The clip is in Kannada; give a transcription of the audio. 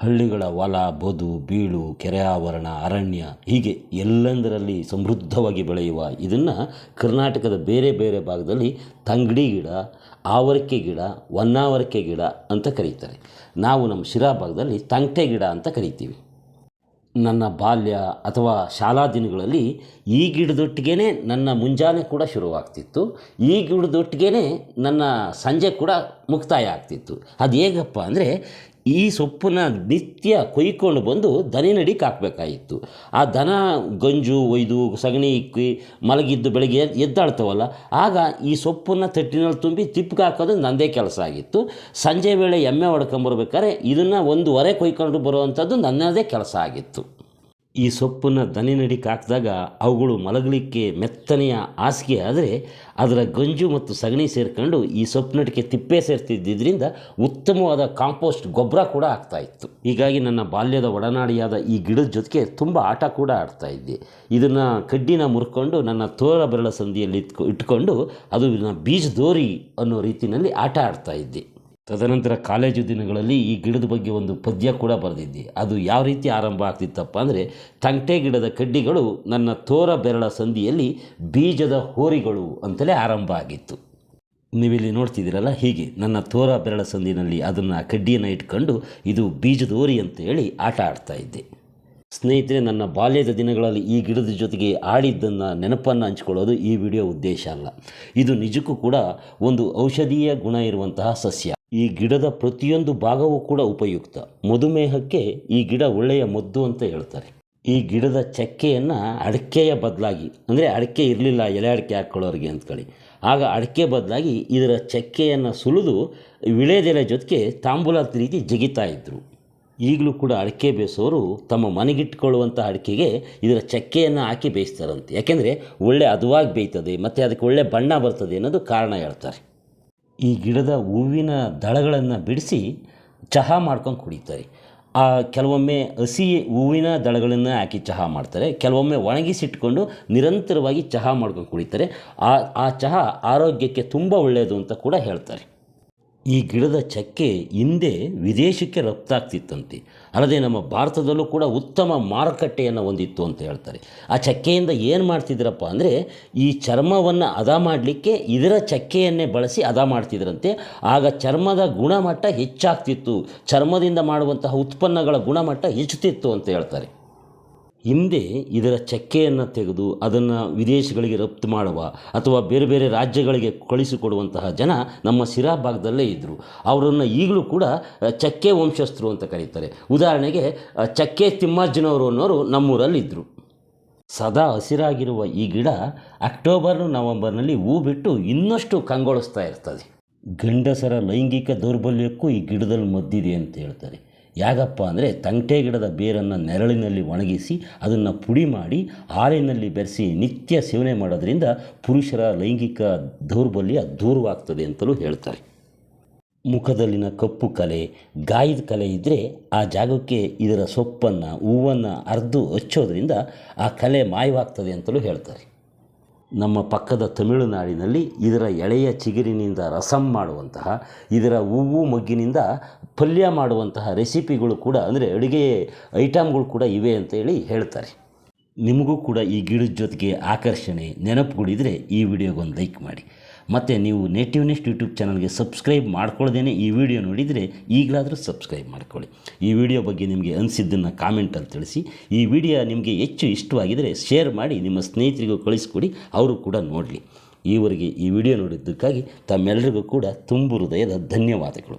ಹಳ್ಳಿಗಳ ಹೊಲ ಬದು, ಬೀಳು, ಕೆರೆ ಆವರಣ, ಅರಣ್ಯ ಹೀಗೆ ಎಲ್ಲೆಂದರಲ್ಲಿ ಸಮೃದ್ಧವಾಗಿ ಬೆಳೆಯುವ ಇದನ್ನು ಕರ್ನಾಟಕದ ಬೇರೆ ಬೇರೆ ಭಾಗದಲ್ಲಿ ತಂಗಡಿ ಗಿಡ, ಆವರಿಕೆ ಗಿಡ, ಹೊನ್ನಾವರಿಕೆ ಗಿಡ ಅಂತ ಕರೀತಾರೆ. ನಾವು ನಮ್ಮ ಶಿರಾ ಭಾಗದಲ್ಲಿ ತಂಗಟೆ ಗಿಡ ಅಂತ ಕರಿತೀವಿ. ನನ್ನ ಬಾಲ್ಯ ಅಥವಾ ಶಾಲಾ ದಿನಗಳಲ್ಲಿ ಈ ಗಿಡದೊಟ್ಟಿಗೇ ನನ್ನ ಮುಂಜಾನೆ ಕೂಡ ಶುರುವಾಗ್ತಿತ್ತು. ಈ ಗಿಡದೊಟ್ಟಿಗೇ ನನ್ನ ಸಂಜೆ ಕೂಡ ಮುಕ್ತಾಯ ಆಗ್ತಿತ್ತು. ಅದು ಹೇಗಪ್ಪ ಅಂದರೆ ಈ ಸೊಪ್ಪನ್ನ ನಿತ್ಯ ಕೊಯ್ಕೊಂಡು ಬಂದು ದನಿನಡಿಗೆ ಹಾಕಬೇಕಾಗಿತ್ತು ಆ ದನ, ಗಂಜು, ಒಯ್ದು, ಸಗಣಿ ಇಕ್ಕಿ, ಮಲಗಿದ್ದು ಬೆಳಗ್ಗೆ ಎದ್ದು ಎದ್ದಾಳ್ತವಲ್ಲ ಆಗ ಈ ಸೊಪ್ಪನ್ನು ತಟ್ಟಿನಲ್ಲಿ ತುಂಬಿ ತಿಪ್ಪಿಗೆ ಹಾಕೋದು ನನ್ನದೇ ಕೆಲಸ ಆಗಿತ್ತು. ಸಂಜೆ ವೇಳೆ ಎಮ್ಮೆ ಹೊಡ್ಕೊಂಬರ್ಬೇಕಾದ್ರೆ ಇದನ್ನು ಒಂದು ಹೊರೆ ಕೊಯ್ಕೊಂಡು ಬರುವಂಥದ್ದು ನನ್ನದೇ ಕೆಲಸ ಆಗಿತ್ತು. ಈ ಸೊಪ್ಪನ್ನು ದನಿನಡಿಗೆ ಹಾಕಿದಾಗ ಅವುಗಳು ಮಲಗಲಿಕ್ಕೆ ಮೆತ್ತನೆಯ ಹಾಸಿಗೆ ಆದರೆ ಅದರ ಗಂಜು ಮತ್ತು ಸಗಣಿ ಸೇರ್ಕೊಂಡು ಈ ಸೊಪ್ಪಿನಡಿಕೆ ತಿಪ್ಪೆ ಸೇರ್ತಿದ್ದರಿಂದ ಉತ್ತಮವಾದ ಕಾಂಪೋಸ್ಟ್ ಗೊಬ್ಬರ ಕೂಡ ಆಗ್ತಾ ಇತ್ತು. ಹೀಗಾಗಿ ನನ್ನ ಬಾಲ್ಯದ ಒಡನಾಡಿಯಾದ ಈ ಗಿಡದ ಜೊತೆಗೆ ತುಂಬ ಆಟ ಕೂಡ ಆಡ್ತಾ ಇದ್ದೆ. ಇದನ್ನು ಕಡ್ಡಿನ ಮುರ್ಕೊಂಡು ನನ್ನ ತೋರ ಬೆರಳ ಸಂದಿಯಲ್ಲಿ ಇಟ್ಕೊ, ಇಟ್ಕೊಂಡು ಅದು ಬೀಜ ಬೀಜದೋರಿ ಅನ್ನೋ ರೀತಿಯಲ್ಲಿ ಆಟ ಆಡ್ತಾ ಇದ್ದೆ. ತದನಂತರ ಕಾಲೇಜು ದಿನಗಳಲ್ಲಿ ಈ ಗಿಡದ ಬಗ್ಗೆ ಒಂದು ಪದ್ಯ ಕೂಡ ಬರೆದಿದ್ದೆ. ಅದು ಯಾವ ರೀತಿ ಆರಂಭ ಆಗ್ತಿತ್ತಪ್ಪ ಅಂದರೆ, ತಂಟೆ ಗಿಡದ ಕಡ್ಡಿಗಳು ನನ್ನ ತೋರ ಬೆರಳ ಸಂದಿಯಲ್ಲಿ ಬೀಜದ ಹೋರಿಗಳು ಅಂತಲೇ ಆರಂಭ ಆಗಿತ್ತು. ನೀವಿಲ್ಲಿ ನೋಡ್ತಿದ್ದೀರಲ್ಲ, ಹೀಗೆ ನನ್ನ ತೋರ ಬೆರಳ ಸಂದಿನಲ್ಲಿ ಅದನ್ನು ಕಡ್ಡಿಯನ್ನು ಇಟ್ಕೊಂಡು ಇದು ಬೀಜದ ಹೋರಿ ಅಂತ ಹೇಳಿ ಆಟ ಆಡ್ತಾ ಇದ್ದೆ. ಸ್ನೇಹಿತರೆ, ನನ್ನ ಬಾಲ್ಯದ ದಿನಗಳಲ್ಲಿ ಈ ಗಿಡದ ಜೊತೆಗೆ ಆಡಿದ್ದನ್ನು ನೆನಪನ್ನು ಹಂಚ್ಕೊಳ್ಳೋದು ಈ ವಿಡಿಯೋ ಉದ್ದೇಶ ಅಲ್ಲ. ಇದು ನಿಜಕ್ಕೂ ಕೂಡ ಒಂದು ಔಷಧೀಯ ಗುಣ ಇರುವಂತಹ ಸಸ್ಯ. ಈ ಗಿಡದ ಪ್ರತಿಯೊಂದು ಭಾಗವೂ ಕೂಡ ಉಪಯುಕ್ತ. ಮಧುಮೇಹಕ್ಕೆ ಈ ಗಿಡ ಒಳ್ಳೆಯ ಮದ್ದು ಅಂತ ಹೇಳ್ತಾರೆ. ಈ ಗಿಡದ ಚಕ್ಕೆಯನ್ನು ಅಡಿಕೆಯ ಬದಲಾಗಿ, ಅಂದರೆ ಅಡಿಕೆ ಇರಲಿಲ್ಲ, ಎಲೆ ಅಡಿಕೆ ಹಾಕ್ಕೊಳ್ಳೋರಿಗೆ ಅಂತಕೊಳ್ಳಿ. ಆಗ ಅಡಿಕೆ ಬದಲಾಗಿ ಇದರ ಚಕ್ಕೆಯನ್ನು ಸುಲಿದು ವಿಳೆದೆಲೆ ಜೊತೆಗೆ ತಾಂಬೂಲದ ರೀತಿ ಜಗಿತಾ ಇದ್ದರು ಈಗಲೂ ಕೂಡ ಅಡಿಕೆ ಬೇಯಿಸೋರು ತಮ್ಮ ಮನೆಗಿಟ್ಕೊಳ್ಳುವಂಥ ಅಡಿಕೆಗೆ ಇದರ ಚಕ್ಕೆಯನ್ನು ಹಾಕಿ ಬೇಯಿಸ್ತಾರಂತೆ. ಯಾಕೆಂದರೆ ಒಳ್ಳೆ ಹದವಾಗಿ ಬೇಯ್ತದೆ, ಮತ್ತು ಅದಕ್ಕೆ ಒಳ್ಳೆ ಬಣ್ಣ ಬರ್ತದೆ ಅನ್ನೋದು ಕಾರಣ ಹೇಳ್ತಾರೆ. ಈ ಗಿಡದ ಹೂವಿನ ದಳಗಳನ್ನು ಬಿಡಿಸಿ ಚಹಾ ಮಾಡ್ಕೊಂಡು ಕುಡಿತಾರೆ. ಆ ಕೆಲವೊಮ್ಮೆ ಹಸಿ ಹೂವಿನ ದಳಗಳನ್ನು ಹಾಕಿ ಚಹಾ ಮಾಡ್ತಾರೆ. ಕೆಲವೊಮ್ಮೆ ಒಣಗಿಸಿಟ್ಕೊಂಡು ನಿರಂತರವಾಗಿ ಚಹಾ ಮಾಡ್ಕೊಂಡು ಕುಡಿತಾರೆ. ಆ ಆ ಚಹಾ ಆರೋಗ್ಯಕ್ಕೆ ತುಂಬ ಒಳ್ಳೆಯದು ಅಂತ ಕೂಡ ಹೇಳ್ತಾರೆ. ಈ ಗಿಡದ ಚಕ್ಕೆ ಹಿಂದೆ ವಿದೇಶಕ್ಕೆ ರಫ್ತಾಗ್ತಿತ್ತಂತೆ. ಅಲ್ಲದೆ ನಮ್ಮ ಭಾರತದಲ್ಲೂ ಕೂಡ ಉತ್ತಮ ಮಾರುಕಟ್ಟೆಯನ್ನು ಹೊಂದಿತ್ತು ಅಂತ ಹೇಳ್ತಾರೆ. ಆ ಚಕ್ಕೆಯಿಂದ ಏನು ಮಾಡ್ತಿದ್ರಪ್ಪ ಅಂದರೆ ಈ ಚರ್ಮವನ್ನು ಹದ ಮಾಡಲಿಕ್ಕೆ ಇದರ ಚಕ್ಕೆಯನ್ನೇ ಬಳಸಿ ಹದ ಮಾಡ್ತಿದ್ರಂತೆ. ಆಗ ಚರ್ಮದ ಗುಣಮಟ್ಟ ಹೆಚ್ಚಾಗ್ತಿತ್ತು. ಚರ್ಮದಿಂದ ಮಾಡುವಂತಹ ಉತ್ಪನ್ನಗಳ ಗುಣಮಟ್ಟ ಹೆಚ್ಚುತ್ತಿತ್ತು ಅಂತ ಹೇಳ್ತಾರೆ. ಹಿಂದೆ ಇದರ ಚಕ್ಕೆಯನ್ನು ತೆಗೆದು ಅದನ್ನು ವಿದೇಶಗಳಿಗೆ ರಫ್ತು ಮಾಡುವ ಅಥವಾ ಬೇರೆ ಬೇರೆ ರಾಜ್ಯಗಳಿಗೆ ಕಳಿಸಿಕೊಡುವಂತಹ ಜನ ನಮ್ಮ ಸಿರಾ ಭಾಗದಲ್ಲೇ ಇದ್ದರು ಅವರನ್ನು ಈಗಲೂ ಕೂಡ ಚಕ್ಕೆ ವಂಶಸ್ಥರು ಅಂತ ಕರೀತಾರೆ. ಉದಾಹರಣೆಗೆ ಚಕ್ಕೆ ತಿಮ್ಮಾಜ್ಜನವರು ಅನ್ನೋರು ನಮ್ಮೂರಲ್ಲಿದ್ದರು ಸದಾ ಹಸಿರಾಗಿರುವ ಈ ಗಿಡ ಅಕ್ಟೋಬರ್ ನವೆಂಬರ್ನಲ್ಲಿ ಹೂ ಬಿಟ್ಟು ಇನ್ನಷ್ಟು ಕಂಗೊಳಿಸ್ತಾ ಇರ್ತದೆ. ಗಂಡಸರ ಲೈಂಗಿಕ ದೌರ್ಬಲ್ಯಕ್ಕೂ ಈ ಗಿಡದಲ್ಲಿ ಮದ್ದಿದೆ ಅಂತ ಹೇಳ್ತಾರೆ. ಯಾಕಪ್ಪ ಅಂದರೆ ತಂಟೆ ಗಿಡದ ಬೇರನ್ನು ನೆರಳಿನಲ್ಲಿ ಒಣಗಿಸಿ ಅದನ್ನು ಪುಡಿ ಮಾಡಿ ಹಾಲಿನಲ್ಲಿ ಬೆರೆಸಿ ನಿತ್ಯ ಸೇವನೆ ಮಾಡೋದರಿಂದ ಪುರುಷರ ಲೈಂಗಿಕ ದೌರ್ಬಲ್ಯ ದೂರವಾಗ್ತದೆ ಅಂತಲೂ ಹೇಳ್ತಾರೆ. ಮುಖದಲ್ಲಿನ ಕಪ್ಪು ಕಲೆ, ಗಾಯದ ಕಲೆ ಇದ್ದರೆ ಆ ಜಾಗಕ್ಕೆ ಇದರ ಸೊಪ್ಪನ್ನು, ಹೂವನ್ನು ಅರ್ದು ಹಚ್ಚೋದ್ರಿಂದ ಆ ಕಲೆ ಮಾಯವಾಗ್ತದೆ ಅಂತಲೂ ಹೇಳ್ತಾರೆ. ನಮ್ಮ ಪಕ್ಕದ ತಮಿಳುನಾಡಿನಲ್ಲಿ ಇದರ ಎಳೆಯ ಚಿಗುರಿನಿಂದ ರಸಂ ಮಾಡುವಂತಹ, ಇದರ ಹೂವು ಮೊಗ್ಗಿನಿಂದ ಪಲ್ಯ ಮಾಡುವಂತಹ ರೆಸಿಪಿಗಳು ಕೂಡ, ಅಂದರೆ ಅಡುಗೆ ಐಟಮ್ಗಳು ಕೂಡ ಇವೆ ಅಂತ ಹೇಳಿ ಹೇಳ್ತಾರೆ. ನಿಮಗೂ ಕೂಡ ಈ ಗಿಡದ ಜೊತೆಗೆ ಆಕರ್ಷಣೆ ನೆನಪುಗಳಿದ್ರೆ ಈ ವಿಡಿಯೋಗೊಂದು ಲೈಕ್ ಮಾಡಿ. ಮತ್ತು ನೀವು ನೇಟಿವ್ ನೆಸ್ಟ್ ಯೂಟ್ಯೂಬ್ ಚಾನಲ್ಗೆ ಸಬ್ಸ್ಕ್ರೈಬ್ ಮಾಡ್ಕೊಳ್ಳ್ದೇ ಈ ವಿಡಿಯೋ ನೋಡಿದರೆ ಈಗಲಾದರೂ ಸಬ್ಸ್ಕ್ರೈಬ್ ಮಾಡ್ಕೊಳ್ಳಿ. ಈ ವಿಡಿಯೋ ಬಗ್ಗೆ ನಿಮಗೆ ಅನಿಸಿದ್ದನ್ನು ಕಾಮೆಂಟಲ್ಲಿ ತಿಳಿಸಿ. ಈ ವಿಡಿಯೋ ನಿಮಗೆ ಹೆಚ್ಚು ಇಷ್ಟವಾಗಿದ್ದರೆ ಶೇರ್ ಮಾಡಿ, ನಿಮ್ಮ ಸ್ನೇಹಿತರಿಗೂ ಕಳಿಸ್ಕೊಡಿ, ಅವರು ಕೂಡ ನೋಡಲಿ. ಈವರೆಗೆ ಈ ವಿಡಿಯೋ ನೋಡಿದ್ದಕ್ಕಾಗಿ ತಮ್ಮೆಲ್ಲರಿಗೂ ಕೂಡ ತುಂಬು ಹೃದಯದ ಧನ್ಯವಾದಗಳು.